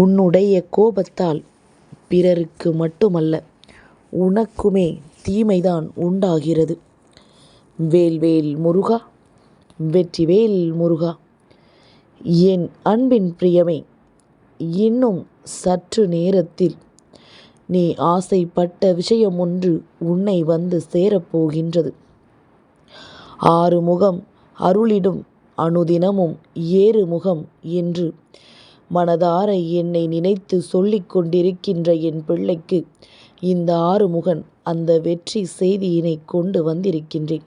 உன்னுடைய கோபத்தால் பிறருக்கு மட்டுமல்ல உனக்குமே தீமைதான் உண்டாகிறது. வேல்வேல் முருகா வெற்றிவேல் முருகா என் அன்பின் பிரியமே இன்னும் சற்று நேரத்தில் நீ ஆசைப்பட்ட விஷயமொன்று உன்னை வந்து சேரப்போகின்றது. ஆறுமுகம் அருளிடும் அனுதினமும் ஏறு முகம் என்று மனதார என்னை நினைத்து சொல்லிக் கொண்டிருக்கின்ற என் பிள்ளைக்கு இந்த ஆறுமுகன் அந்த வெற்றி செய்தியினை கொண்டு வந்திருக்கின்றேன்.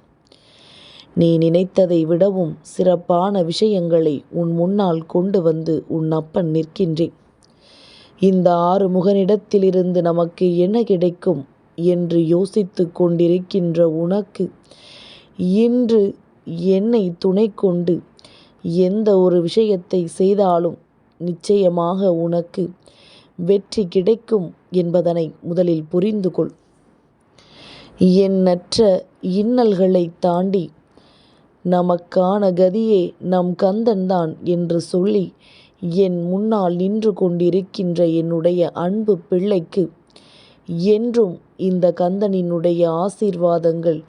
நீ நினைத்ததை விடவும் சிறப்பான விஷயங்களை உன் முன்னால் கொண்டு வந்து உன் அப்பன் நிற்கின்றேன். இந்த ஆறு முகனிடத்திலிருந்து நமக்கு என்ன கிடைக்கும் என்று யோசித்துக் கொண்டிருக்கின்ற உனக்கு இன்று என்னை துணை கொண்டு எந்த ஒரு விஷயத்தை செய்தாலும் நிச்சயமாக உனக்கு வெற்றி கிடைக்கும் என்பதனை முதலில் புரிந்து கொள். எண்ணற்ற இன்னல்களைத் தாண்டி நமக்கான கதியே நம் கந்தன்தான் என்று சொல்லி என் முன்னால் நின்று கொண்டிருக்கின்ற என்னுடைய அன்பு பிள்ளைக்கு என்றும் இந்த கந்தனினுடைய ஆசீர்வாதங்கள்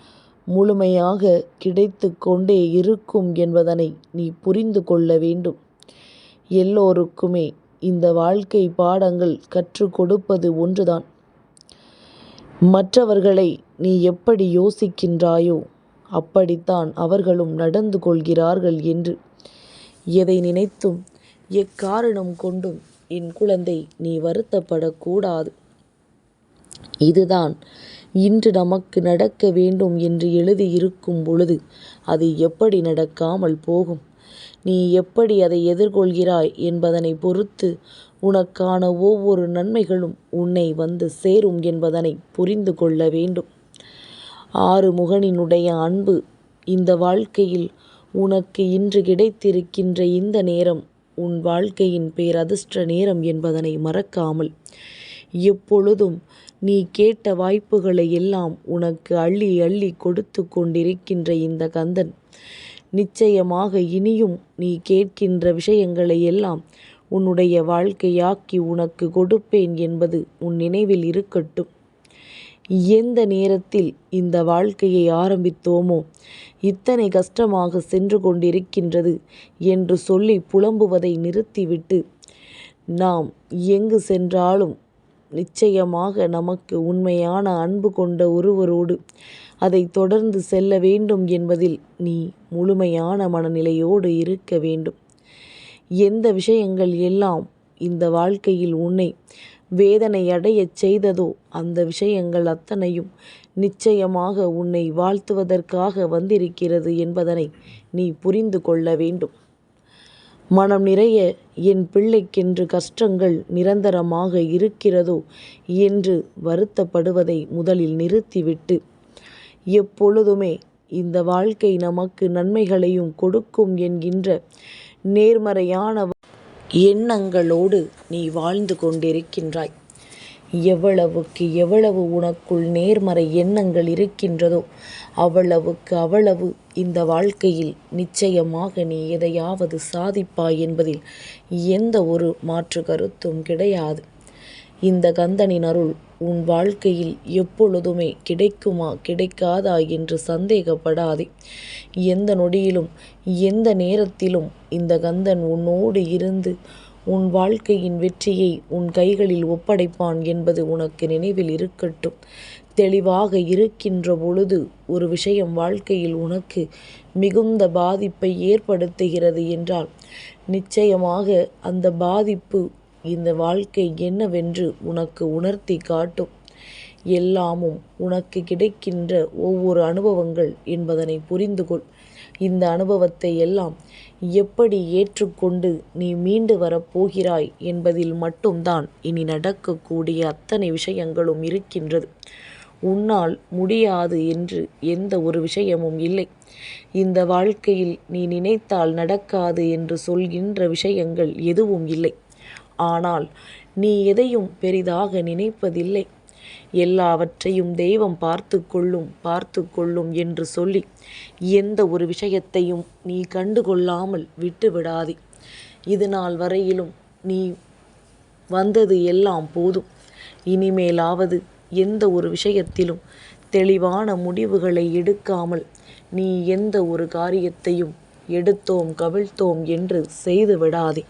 முழுமையாக கிடைத்து கொண்டே இருக்கும் என்பதனை நீ புரிந்து கொள்ள வேண்டும். எல்லோருக்குமே இந்த வாழ்க்கை பாடங்கள் கற்றுக் கொடுப்பது ஒன்றுதான். மற்றவர்களை நீ எப்படி யோசிக்கின்றாயோ அப்படித்தான் அவர்களும் நடந்து கொள்கிறார்கள் என்று எதை நினைத்தும் எக்காரணம் கொண்டும் என் குழந்தை நீ வருத்தப்படக்கூடாது இதுதான் இன்று நமக்கு நடக்க வேண்டும் என்று எழுதியிருக்கும் பொழுது அது எப்படி நடக்காமல் போகும்? நீ எப்படி அதை எதிர்கொள்கிறாய் என்பதனை பொறுத்து உனக்கான ஒவ்வொரு நன்மைகளும் உன்னை வந்து சேரும் என்பதனை புரிந்து கொள்ள வேண்டும். ஆறு முகனினுடைய அன்பு இந்த வாழ்க்கையில் உனக்கு இன்று கிடைத்திருக்கின்ற இந்த நேரம் உன் வாழ்க்கையின் பேரதிர்ஷ்ட நேரம் என்பதனை மறக்காமல் எப்பொழுதும் நீ கேட்ட வாய்ப்புகளை எல்லாம் உனக்கு அள்ளி அள்ளி கொடுத்து கொண்டிருக்கின்ற இந்த கந்தன் நிச்சயமாக இனியும் நீ கேட்கின்ற விஷயங்களை எல்லாம் உன்னுடைய வாழ்க்கையாக்கி உனக்கு கொடுப்பேன் என்பது உன் நினைவில் இருக்கட்டும். எந்த நேரத்தில் இந்த வாழ்க்கையை ஆரம்பித்தோமோ இத்தனை கஷ்டமாக சென்று கொண்டிருக்கின்றது என்று சொல்லி புலம்புவதை நிறுத்திவிட்டு நாம் எங்கு சென்றாலும் நிச்சயமாக நமக்கு உண்மையான அன்பு கொண்ட ஒருவரோடு அதை தொடர்ந்து செல்ல வேண்டும் என்பதில் நீ முழுமையான மனநிலையோடு இருக்க வேண்டும். எந்த விஷயங்கள் எல்லாம் இந்த வாழ்க்கையில் உன்னை வேதனையடையச் செய்ததோ அந்த விஷயங்கள் அத்தனையும் நிச்சயமாக உன்னை வாழ்த்துவதற்காக வந்திருக்கிறது என்பதனை நீ புரிந்து கொள்ள வேண்டும். மனம் நிறைய என் பிள்ளைக்கென்று கஷ்டங்கள் நிரந்தரமாக இருக்கிறதோ என்று வருத்தப்படுவதை முதலில் நிறுத்திவிட்டு எப்பொழுதுமே இந்த வாழ்க்கை நமக்கு நன்மைகளையும் கொடுக்கும் என்கின்ற நேர்மறையான எண்ணங்களோடு நீ வாழ்ந்து கொண்டிருக்கின்றாய். எவ்வளவுக்கு எவ்வளவு உனக்குள் நேர்மறை எண்ணங்கள் இருக்கின்றதோ அவ்வளவுக்கு அவ்வளவு இந்த வாழ்க்கையில் நிச்சயமாக நீ எதையாவது சாதிப்பாய் என்பதில் எந்த ஒரு மாற்று கருத்தும் கிடையாது. இந்த கந்தனின் அருள் உன் வாழ்க்கையில் எப்பொழுதுமே கிடைக்குமா கிடைக்காதா என்று சந்தேகப்படாதே. எந்த நொடியிலும் எந்த நேரத்திலும் இந்த கந்தன் உன்னோடு இருந்து உன் வாழ்க்கையின் வெற்றியை உன் கைகளில் ஒப்படைப்பான் என்பது உனக்கு நினைவில் இருக்கட்டும். தெளிவாக இருக்கின்ற பொழுது ஒரு விஷயம் வாழ்க்கையில் உனக்கு மிகுந்த பாதிப்பை ஏற்படுத்துகிறது என்றால் நிச்சயமாக அந்த பாதிப்பு இந்த வாழ்க்கை என்னவென்று உனக்கு உணர்த்திக் காட்டும். எல்லாமும் உனக்கு கிடைக்கின்ற ஒவ்வொரு அனுபவங்கள் என்பதனை புரிந்து கொள். இந்த அனுபவத்தை எல்லாம் எப்படி ஏற்றுக்கொண்டு நீ மீண்டு வரப்போகிறாய் என்பதில் மட்டும்தான் இனி நடக்கக்கூடிய அத்தனை விஷயங்களும் இருக்கின்றது. உன்னால் முடியாது என்று எந்த ஒரு விஷயமும் இல்லை. இந்த வாழ்க்கையில் நீ நினைத்தால் நடக்காது என்று சொல்கின்ற விஷயங்கள் எதுவும் இல்லை. ஆனால் நீ எதையும் பெரிதாக நினைப்பதில்லை. எல்லாவற்றையும் தெய்வம் பார்த்து கொள்ளும் பார்த்து கொள்ளும் என்று சொல்லி எந்த ஒரு விஷயத்தையும் நீ கண்டு கொள்ளாமல் விட்டு விடாதே. இதுநாள் வரையிலும் நீ வந்தது எல்லாம் போதும் இனிமேலாவது எந்த ஒரு விஷயத்திலும் தெளிவான முடிவுகளை எடுக்காமல் நீ எந்த ஒரு காரியத்தையும் எடுத்தோம் கவிழ்த்தோம் என்று செய்து விடாதே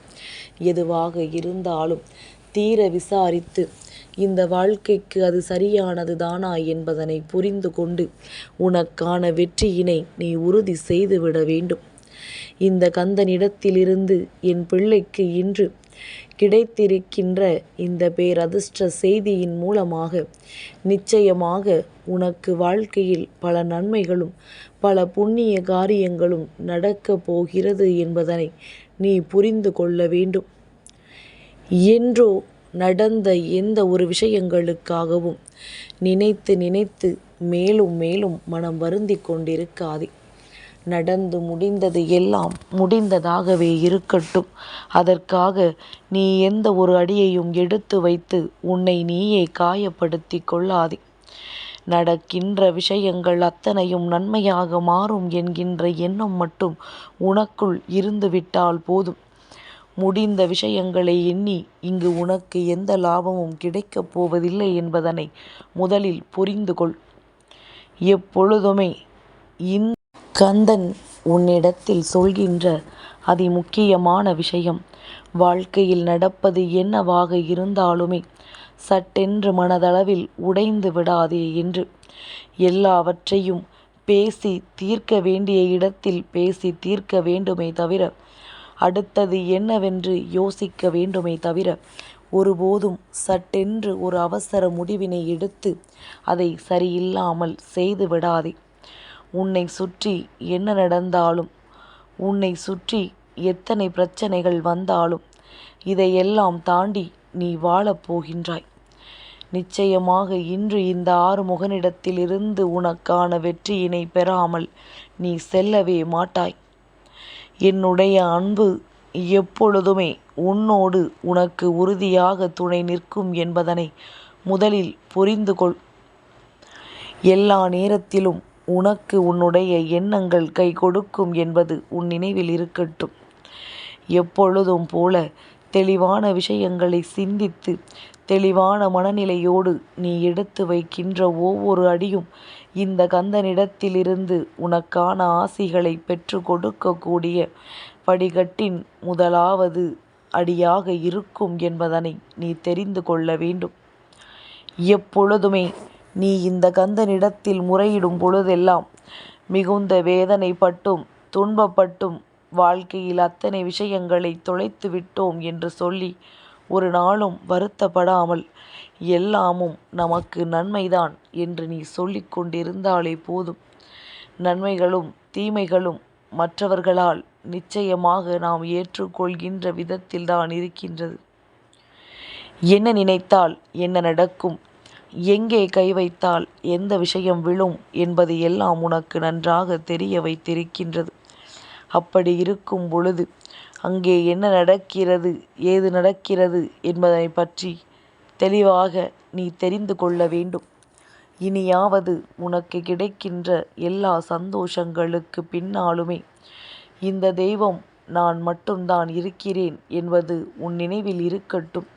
எதுவாக இருந்தாலும் தீர விசாரித்து இந்த வாழ்க்கைக்கு அது சரியானது தானா என்பதனை புரிந்து கொண்டு உனக்கான வெற்றியினை நீ உறுதி செய்துவிட வேண்டும். இந்த கந்தனிடத்திலிருந்து என் பிள்ளைக்கு இன்று கிடைத்திருக்கின்ற இந்த பேரதிர்ஷ்ட செய்தியின் மூலமாக நிச்சயமாக உனக்கு வாழ்க்கையில் பல நன்மைகளும் பல புண்ணிய காரியங்களும் நடக்கப் போகிறது என்பதனை நீ புரிந்து கொள்ள வேண்டும். என்றோ நடந்த எந்த ஒரு விஷயங்களுக்காகவும் நினைத்து நினைத்து மேலும் மேலும் மனம் வருந்தி கொண்டிருக்காதே. நடந்து முடிந்தது எல்லாம் முடிந்ததாகவே இருக்கட்டும். அதற்காக நீ எந்த ஒரு அடியையும் எடுத்து வைத்து உன்னை நீயே காயப்படுத்தி கொள்ளாதே. நடக்கின்ற விஷயங்கள் அத்தனையும் நன்மையாக மாறும் என்கின்ற எண்ணம் மட்டும் உனக்குள் இருந்துவிட்டால் போதும். முடிந்த விஷயங்களை எண்ணி இங்கு உனக்கு எந்த லாபமும் கிடைக்கப் போவதில்லை என்பதனை முதலில் புரிந்து கொள். எப்பொழுதுமே இந்த கந்தன் உன்னிடத்தில் சொல்கின்ற அதிமுக்கியமான விஷயம் வாழ்க்கையில் நடப்பது என்னவாக இருந்தாலுமே சட்டென்று மனதளவில் உடைந்து விடாதே என்று. எல்லாவற்றையும் பேசி தீர்க்க வேண்டிய இடத்தில் பேசி தீர்க்க வேண்டுமே தவிர அடுத்தது என்னவென்று யோசிக்க வேண்டுமே தவிர ஒருபோதும் சட்டென்று ஒரு அவசர முடிவினை எடுத்து அதை சரியில்லாமல் செய்து விடாதே. உன்னை சுற்றி என்ன நடந்தாலும் உன்னை சுற்றி எத்தனை பிரச்சனைகள் வந்தாலும் இதையெல்லாம் தாண்டி நீ வாழப் போகின்றாய். நிச்சயமாக இன்று இந்த ஆறுமுகனிடத்திலிருந்து உனக்கான வெற்றியினை பெறாமல் நீ செல்லவே மாட்டாய். என்னுடைய அன்பு எப்பொழுதுமே உன்னோடு உனக்கு உறுதியாக துணை நிற்கும் என்பதனை முதலில் புரிந்து கொள். எல்லா நேரத்திலும் உனக்கு உன்னுடைய எண்ணங்கள் கை கொடுக்கும் என்பது உன் நினைவில் இருக்கட்டும். எப்பொழுதும் போல தெளிவான விஷயங்களை சிந்தித்து தெளிவான மனநிலையோடு நீ எடுத்து வைக்கின்ற ஒவ்வொரு அடியும் இந்த கந்தனிடத்திலிருந்து உனக்கான ஆசிகளை பெற்று கொடுக்கக்கூடிய படிகட்டின் முதலாவது அடியாக இருக்கும் என்பதனை நீ தெரிந்து கொள்ள வேண்டும். எப்பொழுதுமே நீ இந்த கந்தனிடத்தில் முறையிடும் பொழுதெல்லாம் மிகுந்த வேதனைப்பட்டும் துன்பப்பட்டும் வாழ்க்கையில் அத்தனை விஷயங்களை தொலைத்து விட்டோம் என்று சொல்லி ஒரு நாளும் வருத்தப்படாமல் எல்லாமும் நமக்கு நன்மைதான் என்று நீ சொல்லிக் கொண்டிருந்தாலே போதும். நன்மைகளும் தீமைகளும் மற்றவர்களால் நிச்சயமாக நாம் ஏற்றுக்கொள்கின்ற விதத்தில்தான் இருக்கின்றது. என்ன நினைத்தால் என்ன நடக்கும்? எங்கே கை வைத்தால் எந்த விஷயம் விழும் என்பது எல்லாம் உனக்கு நன்றாக தெரிய வைத்திருக்கின்றது. அப்படி இருக்கும் பொழுது அங்கே என்ன நடக்கிறது ஏது நடக்கிறது என்பதனை பற்றி தெளிவாக நீ தெரிந்து கொள்ள வேண்டும். இனியாவது உனக்கு கிடைக்கின்ற எல்லா சந்தோஷங்களுக்கு பின்னாலுமே இந்த தெய்வம் நான் மட்டும்தான் இருக்கிறேன் என்பது உன் நினைவில் இருக்கட்டும்.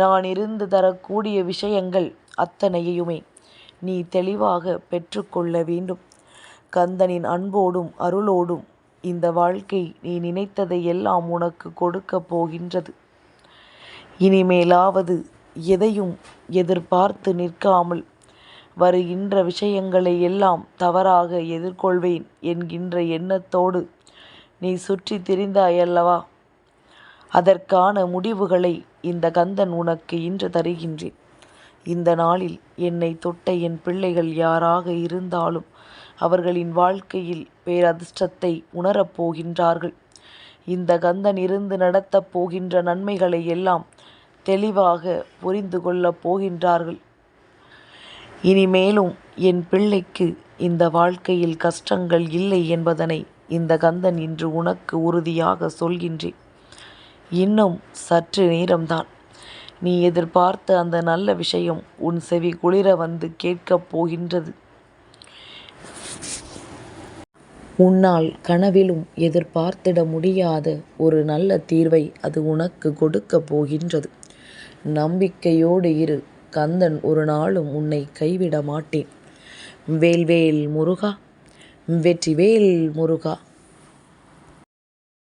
நான் இருந்து தரக்கூடிய விஷயங்கள் அத்தனையுமே நீ தெளிவாக பெற்றுக்கொள்ள வேண்டும். கந்தனின் அன்போடும் அருளோடும் இந்த வாழ்க்கை நீ நினைத்ததை எல்லாம் உனக்கு கொடுக்கப் போகின்றது. இனிமேலாவது எதையும் எதிர்பார்த்து நிற்காமல் வருகின்ற விஷயங்களை எல்லாம் தவறாக எதிர்கொள்வேன் என்கின்ற எண்ணத்தோடு நீ சுற்றி திரிந்தாயல்லவா அதற்கான முடிவுகளை இந்த கந்தன் உனக்கு இன்று தருகின்றேன். இந்த நாளில் என்னை தொட்ட என் பிள்ளைகள் யாராக இருந்தாலும் அவர்களின் வாழ்க்கையில் பேரதிர்ஷ்டத்தை உணரப் போகின்றார்கள். இந்த கந்தன் இருந்து நடத்தப் போகின்ற நன்மைகளை எல்லாம் தெளிவாக புரிந்து கொள்ளப் போகின்றார்கள். இனிமேலும் என் பிள்ளைக்கு இந்த வாழ்க்கையில் கஷ்டங்கள் இல்லை என்பதனை இந்த கந்தன் இன்று உனக்கு உறுதியாக சொல்கின்றேன். இன்னும் சற்று நேரம்தான். நீ எதிர்பார்த்த அந்த நல்ல விஷயம் உன் செவி குளிர வந்து கேட்கப் போகின்றது. உன்னால் கனவிலும் எதிர்பார்த்திட முடியாத ஒரு நல்ல தீர்வை அது உனக்கு கொடுக்கப் போகின்றது. நம்பிக்கையோடு இரு கந்தன் ஒரு நாளும் உன்னை கைவிட மாட்டேன். வேல்வேல் முருகா வெற்றிவேல் முருகா